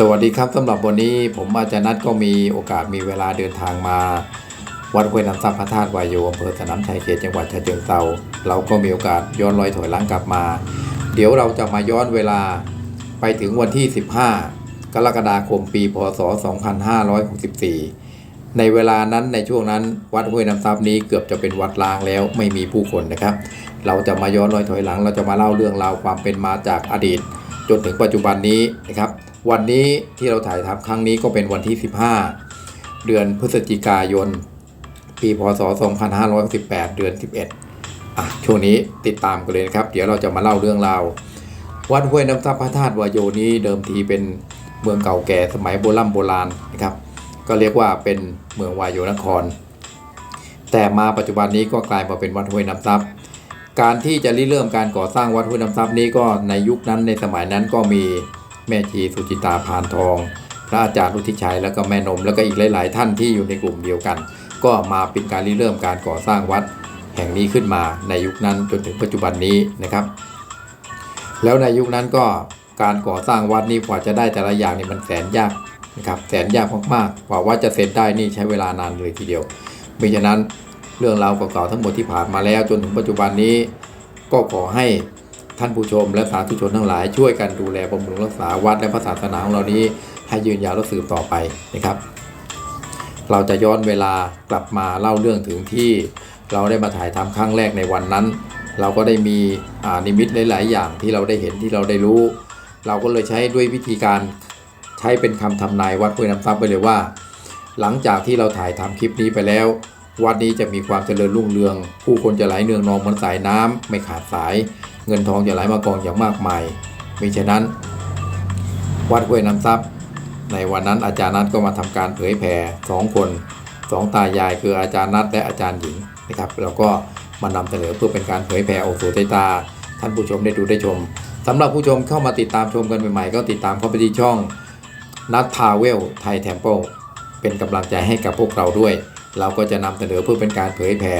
สวัสดีครับสำหรับวันนี้ผมอาจารย์นัดก็มีโอกาสมีเวลาเดินทางมา วัดห้วยน้ำซับพระธาตุวายโยอำเภอสนามชัยเขตจังหวัดฉะเชิงเทราเราก็มีโอกาสย้อนรอยถอยหลังกลับมา เดี๋ยวเราจะมาย้อนเวลาไปถึงวันที่ 15 กรกฎาคมปีพศ 2564 ในเวลานั้นในช่วงนั้นวัดห้วยน้ำซับนี้เกือบจะเป็นวัดล้างแล้วไม่มีผู้คนนะครับ เราจะมาย้อนรอยถอยหลัง เราจะมาเล่าเรื่องราวความเป็นมาจากอดีต จนถึงปัจจุบันนี้นะครับ วันนี้ที่เราถ่ายทำครั้งนี้ก็เป็นวันที่ 15 เดือนพฤศจิกายน ปีพศ 2518 เดือน 11อะช่วงนี้ติดตามกันเลยนะครับ เดี๋ยวเราจะมาเล่าเรื่องราววัดห้วยน้ำซับพระธาตุวายโยนี้เดิมทีเป็นเมืองเก่าแก่สมัยโบราณโบราณนะครับ ก็เรียกว่าเป็นเมืองวายโยนคร แต่มาปัจจุบันนี้ก็กลายมาเป็นวัดห้วยน้ำซับการที่จะริเริ่มการก่อสร้างวัดห้วยน้ำซับนี้ก็ในยุคนั้นในสมัยนั้นก็มี แม่ชีสุจิตาพานทอง พระอาจารย์รุทธิชัยแล้วก็แม่นม แล้วก็อีกหลาย ๆ ท่านที่อยู่ในกลุ่มเดียวกัน ก็มาเป็นการริเริ่มการก่อสร้างวัดแห่งนี้ขึ้นมาในยุคนั้นจนถึงปัจจุบันนี้นะครับ แล้วในยุคนั้นก็การก่อสร้างวัดนี้กว่าจะได้แต่ละอย่างนี่มันแสนยากนะครับแสนยากมากๆกว่าวัดจะเสร็จได้นี่ใช้เวลานานเลยทีเดียวไม่ฉะนั้นเรื่องราวเก่าๆทั้งหมดที่ผ่านมาแล้วจนถึงปัจจุบันนี้ ก็ขอให้ ท่านผู้ชมและสาธุชนทั้งหลายช่วยกันดูแลบำรุงรักษาวัดและพระศาสนาของเรานี้ ให้ยืนยาวและสืบต่อไปนะครับ เราจะย้อนเวลากลับมาเล่าเรื่องถึงที่เราได้มาถ่ายทำครั้งแรกในวันนั้น เราก็ได้มีนิมิตหลาย ๆ อย่างที่เราได้เห็นที่เราได้รู้ เราก็เลยใช้ด้วยวิธีการใช้เป็นคำทำนายวัดห้วยน้ำซับไปเลยว่า หลังจากที่เราถ่ายทำคลิปนี้ไปแล้ว วัดนี้จะมีความเจริญรุ่งเรือง ผู้คนจะไหลเนืองนองเหมือนสายน้ำไม่ขาดสาย เงินทองจะไหลมากองอย่างมากมายมิฉะนั้น วัดห้วยน้ำซับในวันนั้นอาจารย์นัทก็มาทำการเผยแผ่สองคนสองตายายคืออาจารย์นัทและอาจารย์หญิงนะครับแล้วก็มานำเสนอเพื่อเป็นการเผยแผ่ออกสู่สายตา ท่านผู้ชมได้ดูได้ชมสำหรับผู้ชมเข้ามาติดตามชมกันใหม่ๆ ก็ติดตามเข้าไปที่ช่องนัทพาเวลไทยเทมเปิลเป็นกำลังใจให้กับพวกเราด้วย เราก็จะนำเสนอเพื่อเป็นการเผยแผ่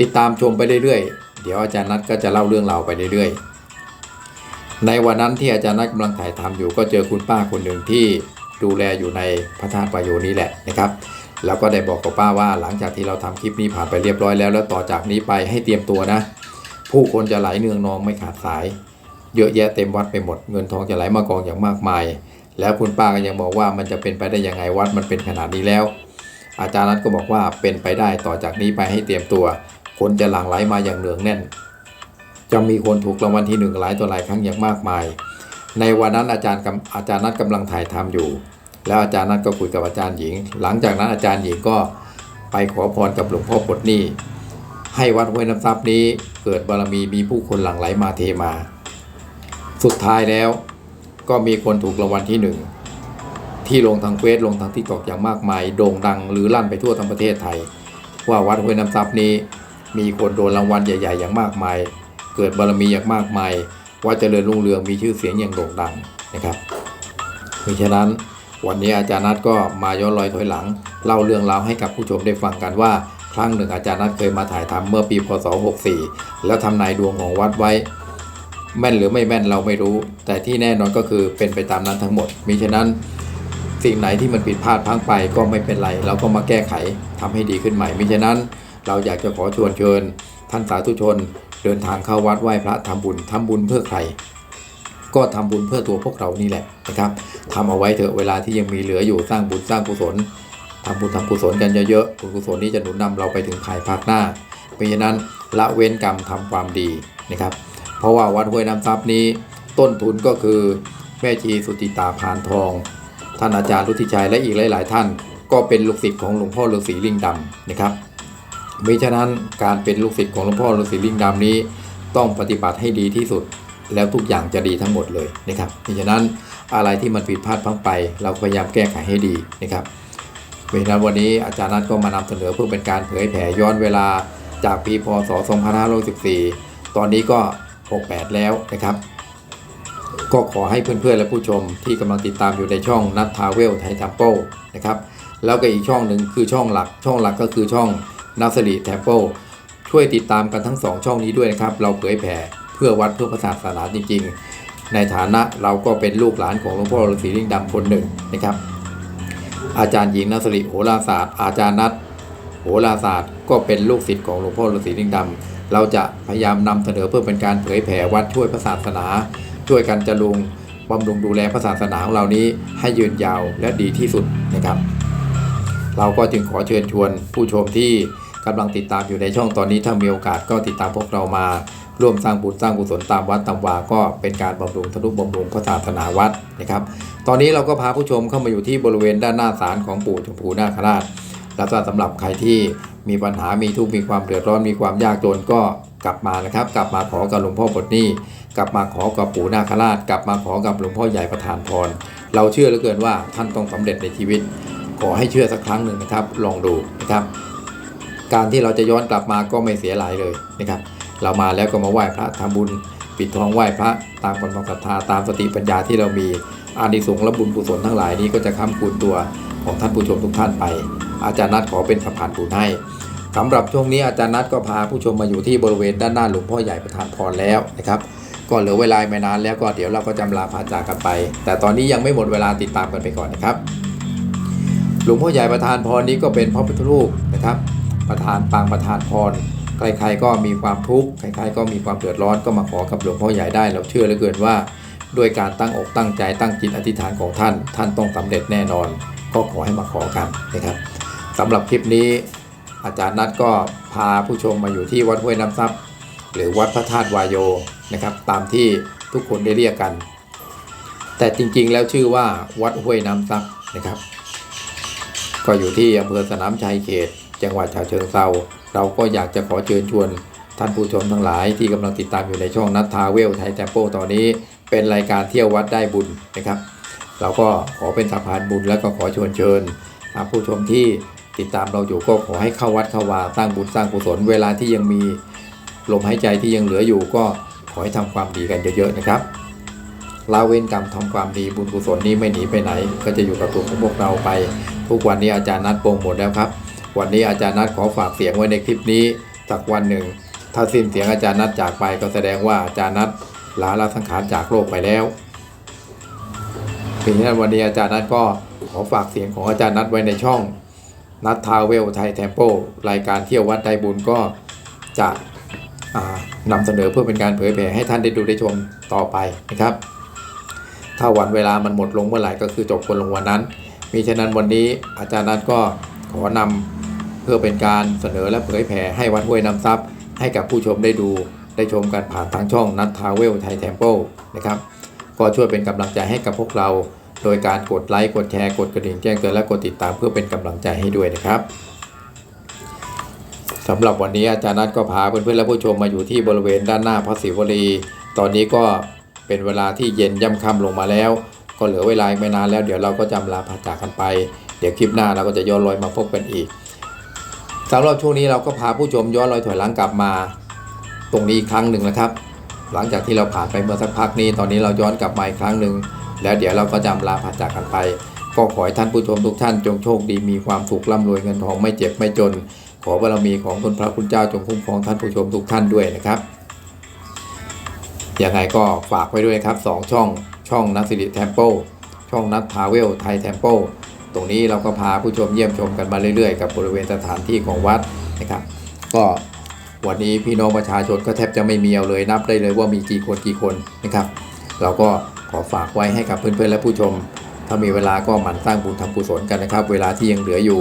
ติดตามชมไปเรื่อยๆ เดี๋ยวอาจารย์นัทก็จะเล่าเรื่องราวไปเรื่อยๆ ในวันนั้นที่อาจารย์นัทกำลังถ่ายทำอยู่ก็เจอคุณป้าคนหนึ่งที่ดูแลอยู่ในพระธาตุปายโยนี้แหละนะครับแล้วก็ได้บอกกับป้าว่าหลังจากที่เราทำคลิปนี้ผ่านไปเรียบร้อยแล้ว แล้วต่อจากนี้ไปให้เตรียมตัวนะ ผู้คนจะไหลเนืองนองไม่ขาดสาย เยอะแยะเต็มวัดไปหมดเงินทองจะไหลมากองอย่างมากมาย แล้วคุณป้าก็ยังบอกว่ามันจะเป็นไปได้ยังไงวัดมันเป็นขนาดนี้แล้ว อาจารย์นัทก็บอกว่าเป็นไปได้ต่อจากนี้ไปให้เตรียมตัว คนจะหลั่งไหลมาอย่างเนืองแน่น จะมีคนถูกรางวัลที่หนึ่งหลายต่อหลายครั้งอย่างมากมาย ในวันนั้นอาจารย์อาจารย์นัทกำลังถ่ายทำอยู่ แล้วอาจารย์นัทก็คุยกับอาจารย์หญิง หลังจากนั้นอาจารย์หญิงก็ไปขอพรกับหลวงพ่อปลดหนี้ให้วัดห้วยน้ำซับนี้เกิดบารมีมีผู้คนหลั่งไหลมาเทมา สุดท้ายแล้วก็มีคนถูกรางวัลที่หนึ่ง ที่ลงทางเฟซลงทางทิกตอกอย่างมากมาย โด่งดังหรือลั่นไปทั่วทั้งประเทศไทย ว่าวัดห้วยน้ำซับนี้ มีคนโดนรางวัลใหญ่ ๆ อย่างมากมาย เกิดบารมีอย่างมากมายว่าเจริญรุ่งเรืองมีชื่อเสียงอย่างโด่งดังนะครับเพราะฉะนั้นวันนี้อาจารย์นัทก็มาย้อนรอยถอยหลัง เล่าเรื่องราวให้กับผู้ชมได้ฟังกันว่า ครั้งหนึ่งอาจารย์นัทเคยมาถ่ายทำเมื่อปีพศ 64 แล้วทำนายดวงของวัดไว้ แม่นหรือไม่แม่นเราไม่รู้ แต่ที่แน่นอนก็คือเป็นไปตามนั้นทั้งหมดมิฉะนั้น สิ่งไหนที่มันผิดพลาดพังไปก็ไม่เป็นไรเราก็มาแก้ไขทำให้ดีขึ้นใหม่มิฉะนั้น เราอยากจะขอชวนเชิญ ท่านสาธุชน เดินทางเข้าวัดไหว้พระทำบุญทำบุญเพื่อใคร ก็ทำบุญเพื่อตัวพวกเรานี่แหละนะครับทำเอาไว้เถอะเวลาที่ยังมีเหลืออยู่สร้างบุญสร้างกุศลทำบุญทำกุศลกันเยอะๆบุญกุศลนี้จะหนุนนำเราไปถึงภายภาคหน้า เพราะฉะนั้นละเว้นกรรมทำความดีนะครับ เพราะว่าวัดห้วยน้ำซับนี้ ต้นทุนก็คือแม่ชีสุติตาพานทอง ท่านอาจารย์รุทธิชัยและอีกหลาย ๆ ท่าน ก็เป็นลูกศิษย์ของหลวงพ่อฤาษีลิงดำนะครับมิฉะนั้นการเป็นลูกศิษย์ของหลวงพ่อฤาษีลิงดำนี้ ต้องปฏิบัติให้ดีที่สุด แล้วทุกอย่างจะดีทั้งหมดเลยนะครับมิฉะนั้นอะไรที่มันผิดพลาดพังไป เราพยายามแก้ไขให้ดีนะครับเพราะฉะนั้นวันนี้อาจารย์นัทก็มานำเสนอเพื่อเป็นการเผยแผ่ย้อนเวลาจากปีพศ 2514 ตอนนี้ก็ 68 แล้วนะครับ ก็ขอให้เพื่อนๆ และผู้ชมที่กำลังติดตามอยู่ในช่องนัททาเวลไทยทัมเปนะครับแล้วก็อีกช่องหนึ่งคือช่องหลัก ช่องหลักก็คือช่องนัสรีเทมเปช่วยติดตามกันทั้งสองช่องนี้ด้วยนะครับ เราเผยแผ่เพื่อวัดเพื่อพระศาสนาจริง ๆ ในฐานะเราก็เป็นลูกหลานของหลวงพ่อฤาษีลิงดำคนหนึ่งนะครับ อาจารย์หญิงนัสริโหราศาสตร์ อาจารย์นัทโหราศาสตร์ ก็เป็นลูกศิษย์ของหลวงพ่อฤาษีลิงดำเราจะพยายามนำเสนอเพื่อเป็นการเผยแผ่วัดช่วยพระศาสนา ช่วยกันจะลุงบำรุงดูแลพระศาสนาของเรานี้ให้ยืนยาวและดีที่สุดนะครับ เราก็จึงขอเชิญชวนผู้ชมที่กำลังติดตามอยู่ในช่องตอนนี้ถ้ามีโอกาสก็ติดตามพวกเรามา ร่วมสร้างบุญสร้างกุศลตามวัดตามวาก็เป็นการบำรุงทนุบำรุงพระศาสนาวัดนะครับ ตอนนี้เราก็พาผู้ชมเข้ามาอยู่ที่บริเวณด้านหน้าศาลของปู่ชมพูนาคราช แล้วก็สำหรับใครที่มีปัญหามีทุกข์มีความเดือดร้อนมีความยากจนก็ กลับมานะครับ กลับมาขอกับหลวงพ่อปลดหนี้กลับมาขอกับปู่นาคราช กลับมาขอกับหลวงพ่อใหญ่ประทานพร เราเชื่อเหลือเกินว่าท่านต้องสำเร็จในชีวิต ขอให้เชื่อสักครั้งหนึ่งนะครับ ลองดูนะครับ การที่เราจะย้อนกลับมาก็ไม่เสียหลายเลยนะครับ เรามาแล้วก็มาไหว้พระทำบุญ ปิดทองไหว้พระตามกำลังศรัทธาตามสติปัญญาที่เรามีอานิสงส์และบุญกุศลทั้งหลายนี้ก็จะค้ำคูณตัวของท่านผู้ชมทุกท่านไป อาจารย์นัดขอเป็นสะพานบุญให้ สำหรับช่วงนี้อาจารย์นัดก็พาผู้ชมมาอยู่ที่บริเวณด้านหน้าหลวงพ่อใหญ่ประธานพรแล้วนะครับก็เหลือเวลาไม่นานแล้วก็เดี๋ยวเราก็จำลาพาจากกันไป แต่ตอนนี้ยังไม่หมดเวลาติดตามกันไปก่อนนะครับ หลวงพ่อใหญ่ประธานพรนี้ก็เป็นพระพุทธรูปนะครับ ประธานปางประธานพรใครๆก็มีความทุกข์ใครๆก็มีความเดือดร้อนก็มาขอกับหลวงพ่อใหญ่ได้เราเชื่อเหลือเกินว่า ด้วยการตั้งอกตั้งใจตั้งจิตอธิษฐานของท่าน ท่านต้องสำเร็จแน่นอน ก็ขอให้มาขอกันนะครับสำหรับคลิปนี้ อาจารย์นัดก็พาผู้ชมมาอยู่ที่วัดห้วยน้ำซับหรือวัดพระธาตุวายโยนะครับ ตามที่ทุกคนได้เรียกกัน แต่จริงๆแล้วชื่อว่าวัดห้วยน้ำซับนะครับ ก็อยู่ที่อำเภอสนามชัยเขต จังหวัดฉะเชิงเซาเราก็อยากจะขอเชิญชวนท่านผู้ชมทั้งหลายที่กำลังติดตามอยู่ในช่องนัททาเวลไทยแทมโปตอนนี้เป็นรายการเที่ยววัดได้บุญนะครับ เราก็ขอเป็นสะพานบุญแล้วก็ขอชวนเชิญท่านผู้ชมที่ ติดตามเราอยู่ก็ขอให้เข้าวัดเข้าวาสร้างบุญสร้างกุศลเวลาที่ยังมีลมหายใจที่ยังเหลืออยู่ก็ขอให้ทำความดีกันเยอะๆนะครับละเว้นกรรมทำความดีบุญกุศลนี้ไม่หนีไปไหน ก็จะอยู่กับตัวของพวกเราไป ทุกวันนี้อาจารย์นัดโปรงหมดแล้วครับ วันนี้อาจารย์นัดขอฝากเสียงไว้ในคลิปนี้สักวันหนึ่ง ถ้าสิ้นเสียงอาจารย์นัดจากไปก็แสดงว่าอาจารย์นัดลาละสังขารจากโลกไปแล้วเพราะฉะนั้นวันนี้อาจารย์นัดก็ขอฝากเสียงของอาจารย์นัดไว้ในช่อง นัดทาวเวลไทยเทมโปรายการเที่ยววัดไดบุญก็จะนำเสนอเพื่อเป็นการเผยแผ่ให้ท่านได้ดูได้ชมต่อไปนะครับ ถ้าวันเวลามันหมดลงเมื่อไหร่ก็คือจบคนลงวันนั้นมิฉะนั้นวันนี้อาจารย์นัทก็ขอนำเพื่อเป็นการเสนอและเผยแผ่ให้วัดห้วยน้ำซับให้กับผู้ชมได้ดูได้ชมกันผ่านทางช่องนัททาวเวลไทยเทมเปิลนะครับก็ช่วยเป็นกำลังใจให้กับพวกเรา โดยการกดไลค์กดแชร์กดกระดิ่งแจ้งเตือนและกดติดตามเพื่อเป็นกำลังใจให้ด้วยนะครับสำหรับวันนี้อาจารย์นัทก็พาเพื่อนๆและผู้ชมมาอยู่ที่บริเวณด้านหน้าพระศิวลี ตอนนี้ก็เป็นเวลาที่เย็นย่ำค่ำลงมาแล้ว ก็เหลือเวลาไม่นานแล้ว เดี๋ยวเราก็จำลาพาจากกันไป เดี๋ยวคลิปหน้าเราก็จะย้อนรอยมาพบกันอีกสำหรับช่วงนี้เราก็พาผู้ชมย้อนรอยถอยหลังกลับมา ตรงนี้อีกครั้งหนึ่งนะครับ หลังจากที่เราผ่านไปเมื่อสักพักนี้ ตอนนี้เราย้อนกลับมาอีกครั้งหนึ่ง แล้วเดี๋ยวเราก็จำลาพาจากกันไป ก็ขอให้ท่านผู้ชมทุกท่านจงโชคดีมีความสุขร่ำรวยเงินทองไม่เจ็บไม่จน ขอบารมีของคุณพระคุณเจ้าจงคุ้มครองท่านผู้ชมทุกท่านด้วยนะครับยังไงก็ฝากไว้ด้วยครับสองช่องช่องนัทสิริเทมเปิลช่องนัททาวเวลไทยเทมเปิลตรงนี้เราก็พาผู้ชมเยี่ยมชมกันมาเรื่อยๆ กับบริเวณสถานที่ของวัดนะครับ ก็วันนี้พี่น้องประชาชนก็แทบจะไม่มีเอาเลยนับได้เลยว่ามีกี่คนกี่คนนะครับ เราก็ ขอฝากไว้ให้กับเพื่อนๆและผู้ชม ถ้ามีเวลาก็หมั่นสร้างบุญทำกุศลกันนะครับ เวลาที่ยังเหลืออยู่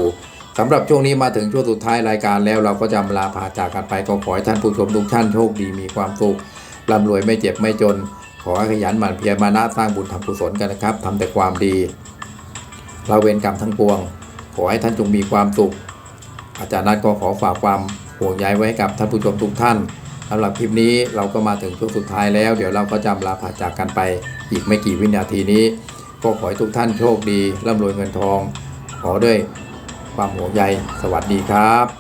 สำหรับช่วงนี้มาถึงช่วงสุดท้ายรายการแล้วเราก็จะลาพาจากกันไปก็ขอให้ท่านผู้ชมทุกท่านโชคดีมีความสุขร่ำรวยไม่เจ็บไม่จน ขอให้ขยันหมั่นเพียรมานะสร้างบุญทำกุศลกันนะครับทำแต่ความดีเราเวรกรรมทั้งปวง ขอให้ท่านจงมีความสุข อาจารย์นัทก็ขอฝากความห่วงใยไว้กับท่านผู้ชมทุกท่าน สำหรับคลิปนี้เราก็มาถึงช่วงสุดท้ายแล้ว เดี๋ยวเราก็จำลาผ่าจากกันไปอีกไม่กี่วินาทีนี้ ก็ขอให้ทุกท่านโชคดีร่ำรวยเงินทอง ขอด้วยความห่วงใยสวัสดีครับ